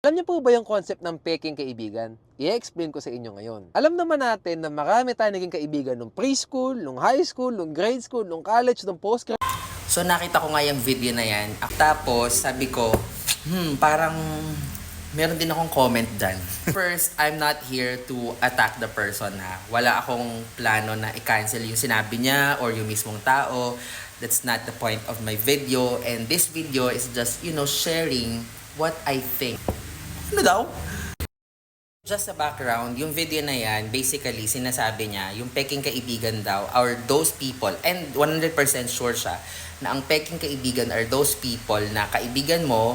Alam niyo po ba yung concept ng peking kaibigan? I-explain ko sa inyo ngayon. Alam naman natin na marami tayong naging kaibigan nung preschool, nung high school, nung grade school, nung college, nung post So nakita ko nga yung video na yan. Tapos sabi ko, hmm, parang meron din akong comment dyan. First, I'm not here to attack the person ha. Wala akong plano na i-cancel yung sinabi niya or yung mismong tao. That's not the point of my video. And this video is just, you know, sharing what I think. Ano daw? Just a background, yung video na yan, basically, sinasabi niya, yung peking kaibigan daw are those people, and 100% sure siya, na ang peking kaibigan are those people na kaibigan mo,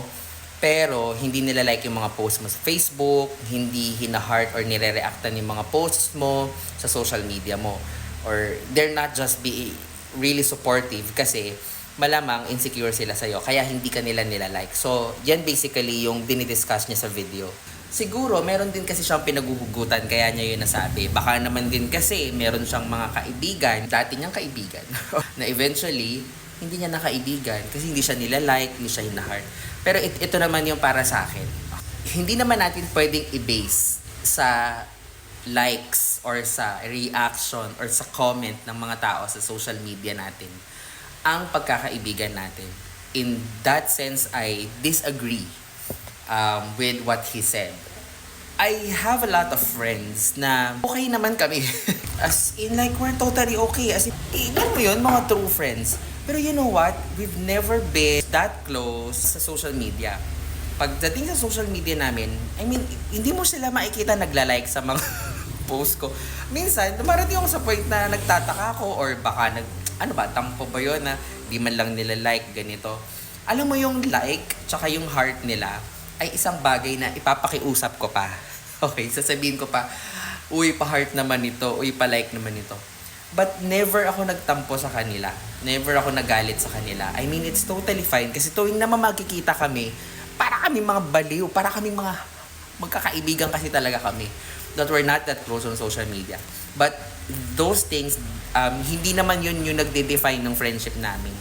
pero hindi nila like yung mga posts mo sa Facebook, hindi hina-heart or nire-reactan yung mga posts mo sa social media mo. Or they're not just be really supportive kasi malamang insecure sila sa'yo, kaya hindi ka nila nila like. So, yan basically yung dinidiscuss niya sa video. Siguro, meron din kasi siyang pinaguhugutan, kaya niya yun nasabi. Baka naman din kasi meron siyang mga kaibigan, dati niyang kaibigan, na eventually, hindi niya nakaibigan kasi hindi siya nila like, hindi siya hina-heart. Pero it, ito naman yung para sa akin. Hindi naman natin pwedeng i-base sa likes or sa reaction or sa comment ng mga tao sa social media natin ang pagkakaibigan natin. In that sense, I disagree um, with what he said. I have a lot of friends na okay naman kami. As in, like, we're totally okay. As in, eh, alam mo yun, mga true friends. Pero you know what? We've never been that close sa social media. Pagdating sa social media namin, I mean, hindi mo sila makikita nagla-like sa mga post ko. Minsan, dumarating ako sa point na nagtataka ako or baka nag, ano ba, tampo ba yun na di man lang nila like ganito. Alam mo yung like, tsaka yung heart nila, ay isang bagay na ipapakiusap ko pa. Okay, sasabihin ko pa, uy, pa-heart naman ito, uy, pa-like naman ito. But never ako nagtampo sa kanila. Never ako nagalit sa kanila. I mean, it's totally fine. Kasi tuwing naman magkikita kami, para kami mga baliw, para kami mga magkakaibigan kasi talaga kami. That we're not that close on social media. But those things, um, hindi naman yun yung nagde-define ng friendship namin.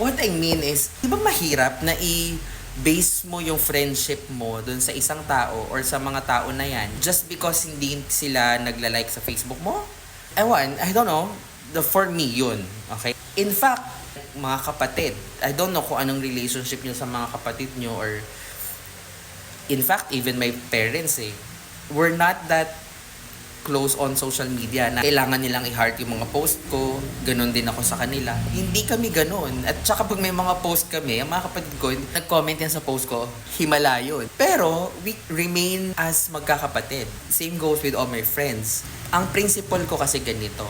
What I mean is, di ba mahirap na i-base mo yung friendship mo dun sa isang tao or sa mga tao na yan just because hindi sila nagla-like sa Facebook mo? Ewan, I don't know. The, for me, yun. Okay? In fact, mga kapatid, I don't know kung anong relationship nyo sa mga kapatid nyo or in fact, even my parents eh, we're not that close on social media na kailangan nilang i-heart yung mga post ko, ganun din ako sa kanila. Hindi kami ganun. At saka pag may mga post kami, ang mga kapatid ko, nag-comment yan sa post ko, himala yun. Pero, we remain as magkakapatid. Same goes with all my friends. Ang principle ko kasi ganito,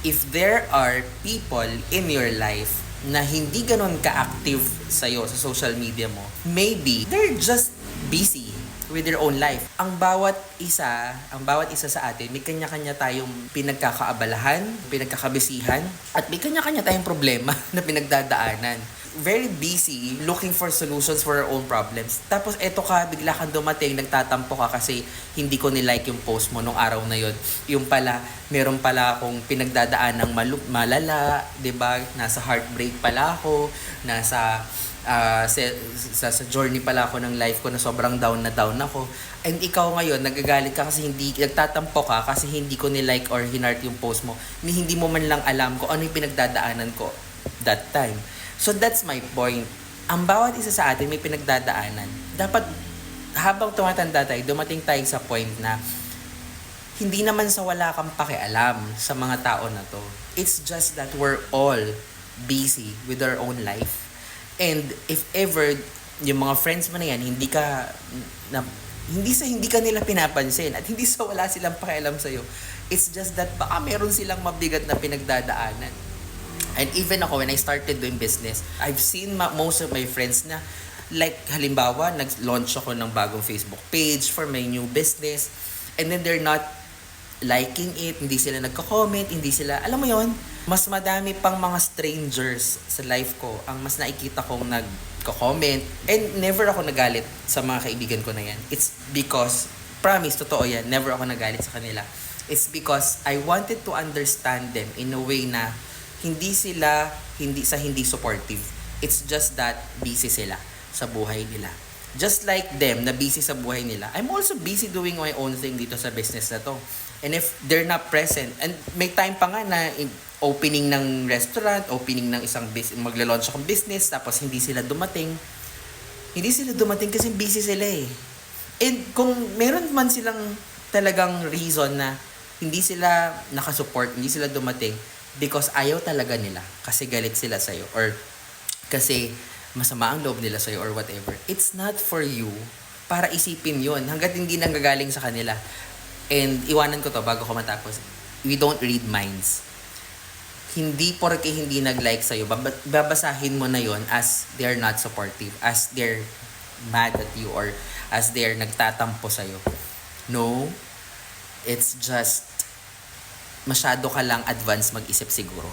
if there are people in your life na hindi ganun ka-active sa'yo sa social media mo, maybe they're just busy with their own life. Ang bawat isa, ang bawat isa sa atin, may kanya-kanya tayong pinagkakaabalahan, pinagkakabisihan, at may kanya-kanya tayong problema na pinagdadaanan. Very busy looking for solutions for our own problems. Tapos eto ka, bigla kang dumating, nagtatampo ka kasi hindi ko nilike yung post mo nung araw na yon. Yung pala, meron pala akong pinagdadaan ng malala, 'di ba? Nasa heartbreak pala ako, nasa sa, sa, sa journey pala ako ng life ko na sobrang down na down ako. And ikaw ngayon, nagagalit ka kasi hindi, nagtatampo ka kasi hindi ko nilike or hinart yung post mo. Ni hindi mo man lang alam ko ano yung pinagdadaanan ko that time. So that's my point. Ang bawat isa sa atin may pinagdadaanan. Dapat habang tumatanda tayo, dumating tayo sa point na hindi naman sa wala kang pakialam sa mga tao na to. It's just that we're all busy with our own life. And if ever yung mga friends mo na yan, hindi ka na, hindi sa hindi ka nila pinapansin at hindi sa wala silang pakialam sa It's just that baka meron silang mabigat na pinagdadaanan. And even ako, when I started doing business, I've seen ma- most of my friends na like halimbawa, nag-launch ako ng bagong Facebook page for my new business and then they're not liking it, hindi sila nagko-comment, hindi sila, alam mo yon mas madami pang mga strangers sa life ko ang mas nakikita kong nagko-comment and never ako nagalit sa mga kaibigan ko na yan. It's because, promise, totoo yan, never ako nagalit sa kanila. It's because I wanted to understand them in a way na hindi sila hindi sa hindi supportive. It's just that busy sila sa buhay nila. Just like them, na busy sa buhay nila, I'm also busy doing my own thing dito sa business na to. And if they're not present, and may time pa nga na in- opening ng restaurant, opening ng isang business, magla-launch akong business, tapos hindi sila dumating. Hindi sila dumating kasi busy sila eh. And kung meron man silang talagang reason na hindi sila nakasupport, hindi sila dumating, because ayaw talaga nila, kasi galit sila sa'yo, or kasi masama ang loob nila sa'yo or whatever. It's not for you para isipin yon hanggat hindi nanggagaling sa kanila. And iwanan ko to bago ko matapos. We don't read minds. Hindi porke hindi nag-like sa'yo, baba- babasahin mo na yon as they're not supportive, as they're mad at you, or as they're nagtatampo sa'yo. No, it's just masyado ka lang advance mag-isip siguro.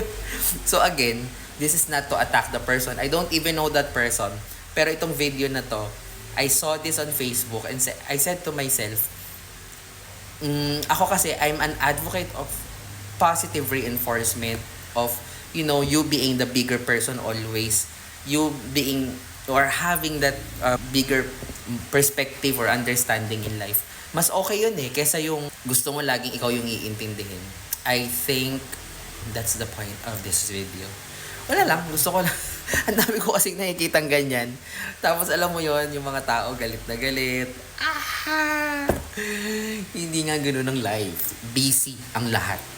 so again, this is not to attack the person. I don't even know that person. Pero itong video na to, I saw this on Facebook and I said to myself, mm, ako kasi I'm an advocate of positive reinforcement of you know you being the bigger person always you being or having that uh, bigger perspective or understanding in life mas okay yun eh kesa yung gusto mo laging ikaw yung iintindihin. I think that's the point of this video. Wala lang gusto ko lang. Ang dami ko kasing nakikitang ganyan. Tapos alam mo yon yung mga tao galit na galit. Ah hindi nga ganun ang life. Busy ang lahat